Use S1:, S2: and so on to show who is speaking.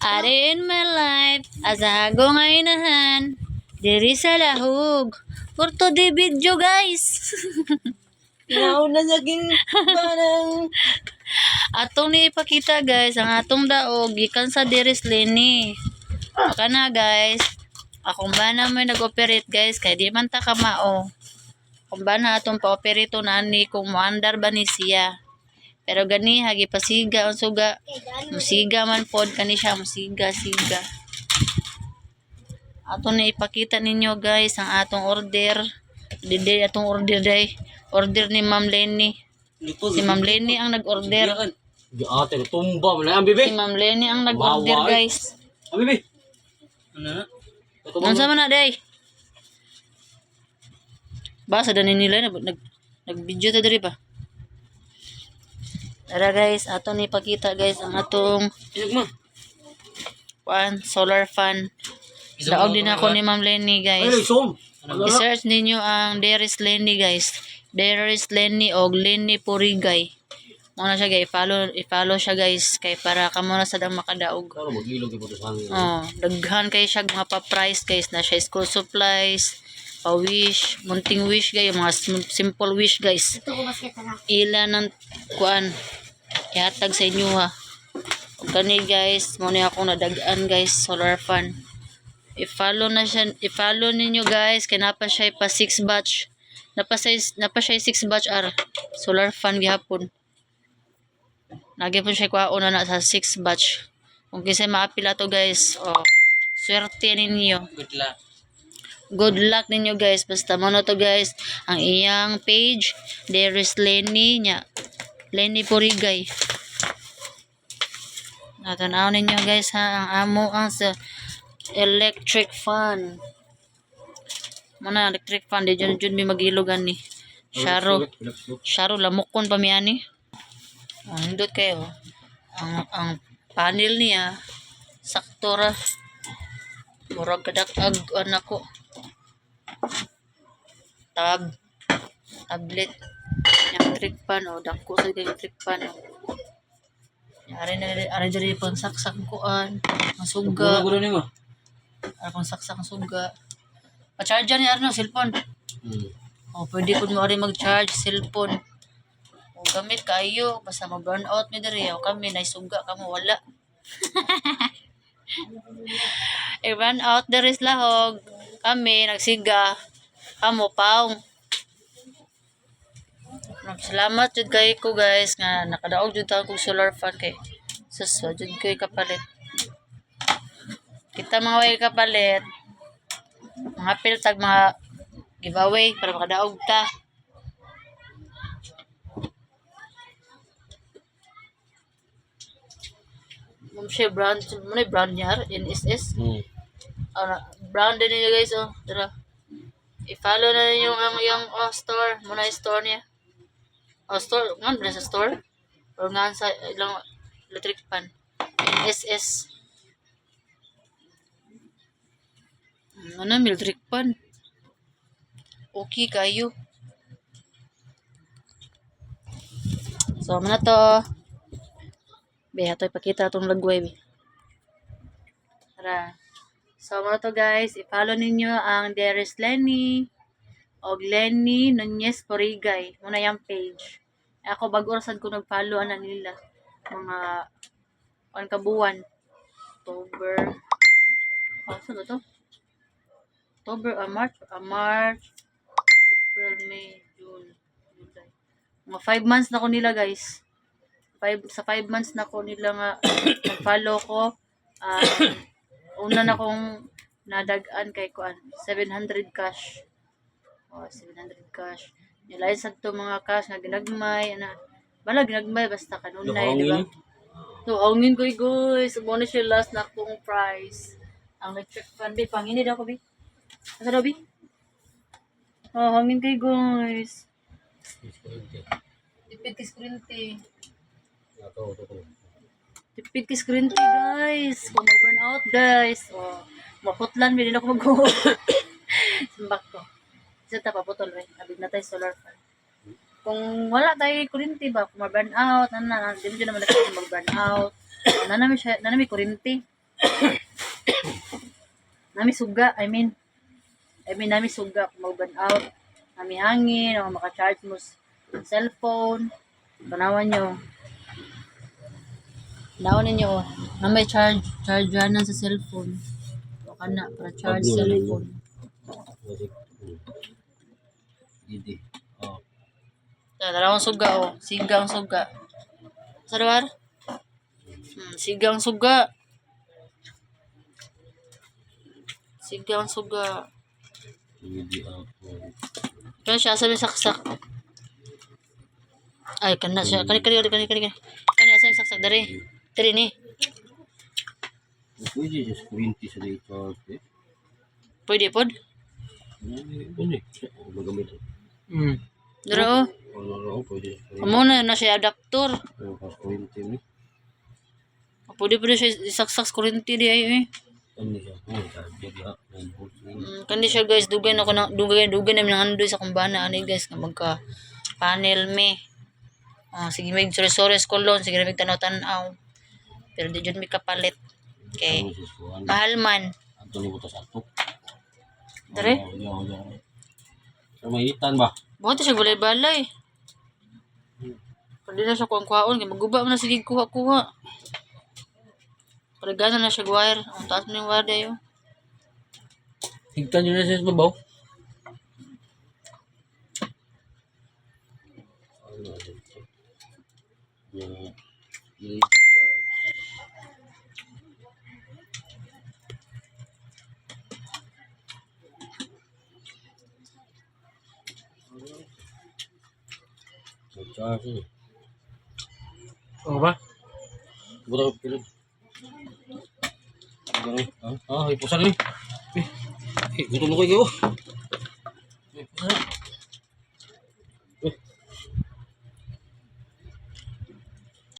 S1: Ari in my life, asago nga inahan, diri sa lahog. Kurto di video guys.
S2: Ikaw na naging parang...
S1: atong ni ipakita guys, ang atong daog, gikan sa Diris Lenny. Baka na guys, akong ba na may nag-operate guys, kaya di man ta kamao. Kung ba na atong pa-operate to nani, kung muandar ba ni siya. Pero gani, hagi pasiga, ang suga. Musiga man pod, kani siya, musiga, siga. Ato na ipakita ninyo guys, ang atong order. Didi atong order day. Order ni Ma'am Lenny. Si Ma'am Lenny ang nag-order.
S2: Di ate, tumba mo na. Ang
S1: Si
S2: bibi.
S1: Ma'am Lenny ang nag-order, guys.
S2: Ang bibi. Ano na?
S1: Unsa man na, day? Basa danin nila nag nag nag-video ta diri ba? Tara guys, ato ni pakita guys ang atong fan, solar fan. Daog din ako ni Ma'am Lenny guys. I-search ninyo ang Deris Lenny guys. Deris Lenny o Lenny Purigay. Muna siya guys, follow, i-follow siya guys kay para kamo na sa dang makadaog. Oh, daghan kay siya mga pa-price guys na siya school supplies, pa-wish, munting wish guys, mga sim- simple wish guys. Ila ng kuan ihatag sa inyo ha. Kani guys, mo ni ako nadagaan guys, solar fan. I-follow na siya, i-follow ninyo guys, kay napa siya pa 6 batch. Napa siya, napa siya 6 batch ar solar fan gihapon. Lagi po siya kwaon na na sa 6 batch. Kung kisay maapila to guys, oh, swerte ninyo.
S2: Good luck.
S1: Good luck ninyo guys. Basta mo na to guys. Ang iyang page, there is Lenny nya. Lenny Purigay. Natanaw ninyo guys ha. Ang amo ang sa electric fan. Muna electric fan. Di dyan dyan may magilugan ni. Sharo. Sharo lamukon pa mi ani. Oh, hindot kayo. Ang ang panel niya sakto ra. Murag kadak-ag anak ko. Tab tablet yung trick pan o dako sa yung trick pan o. Ari na ari diri pang saksak ko an. Ang suga.
S2: Gulo ni mo.
S1: Ari pang saksak ang suga. Pa-charger ni Arno cellphone.
S2: Hmm.
S1: O, pwede po mo rin mag-charge cellphone. O, gamit kayo. Basta mag-burn out mi diri. O, kami, naisuga ka mo, wala. I-run out diri sa lahog. Kami, nagsiga. Kamo, paong. Salamat jud kay ko guys nga nakadaog jud ta kog solar fan kay suswa jud koy kapalit. Kita mga way kapalit. Mga piltag mga giveaway para makadaog ta. Ma'am siya brand, muna brand niya, NSS.
S2: Hmm.
S1: Oh, brand din niya guys, oh. Tara. I-follow na ninyo ang yung oh, store. Muna yung store niya. Oh, store. Nga ba sa store? Or nga sa ilang electric pan. NSS. Ano electric pan. Okay kayo. So, ano na to? Be, ito ipakita itong lagway. Be. Tara. So, ano to guys? I-follow ninyo ang Deris Lenny o Lenny Nunez Porigay. Muna yung page. Ako, bago rasad ko nag-follow ana nila. Mga on kabuwan. October. Oh, saan to? October, ah, March, ah, March, April, May, June, July. Mga 5 months na ko nila guys. Five, sa 5 months na ko nila nga nag-follow ko. Um, una na kong nadagaan kay kuan 700 cash. Oh, 700 cash. Nilay sa to mga cash nga ginagmay ana. Bala ginagmay basta kanunay, di ba? So, hangin ko guys. Mo na siya last na akong price. Ang electric fan bi pangini daw ko bi. Asa daw bi? Oh, hangin kay guys. Tipid
S2: ito, ito.
S1: Tipid screen tea, guys. Kung mag-burn out, guys. O, maputlan, na ako mag Simbak ko. Isa ta paputol, eh. Abig na tayo solar fan. Kung wala tayo kurinti ba, kung ma-burn out, ano na, hindi mo dyan naman natin mag-burn out. Oh, nanami siya, nanami kurinti. nami suga, I mean. I mean, nami suga kung mag-burn out. Nami hangin, o maka-charge mo cellphone. Tanawan nyo. Tanawan ninyo, oh. Na may charge, charge na sa cellphone. O kana, para charge cellphone.
S2: Hindi. Oh.
S1: Yan, dalawang suga, oh. Sigang suga. Sarwar? Hmm, sigang suga. Sigang suga.
S2: Hindi ako.
S1: Kaya siya sabi saksak. Ay, kana siya. Kani, kani, kani, kani, kani. Kani, asa saksak dari. Dari ni.
S2: Pwede just 20 sa dito.
S1: Pwede pod.
S2: Pwede. Magamit.
S1: Hmm. Dara, oh.
S2: Ano ano pwede.
S1: Amo na na siya adaptor.
S2: Ano pas 20 ni.
S1: Pwede pwede siya isaksak sa kurente di ay eh.
S2: Ano siya? Oh, jadi ha. Nine volts ni.
S1: Mm, kandi siya guys, dugay na ko na dugay dugay namin ng andoy sa kumbana ani guys nga magka panel me. Ah, sige mig sorry sorry kolon, sige mig tanaw-tanaw. Pero di jud mi kapalit. Okay.
S2: Ano.
S1: Mahal man.
S2: Ato ni butas ato.
S1: Dere?
S2: Yaw, yaw. Sa mainitan ba?
S1: Buhat siya balay-balay. Pwede na siya. Kaya maguba mo na sige kuha-kuha. Paragana na siya wire. Ang taas mo yung wire dayo.
S2: Higtan nyo na siya sa babaw. Ano ito? Eh.
S3: Oo ba?
S2: Buta ko pilid. Gani. Ah, ah, ipusan ni. Eh, eh, gutom ko pusan. Eh.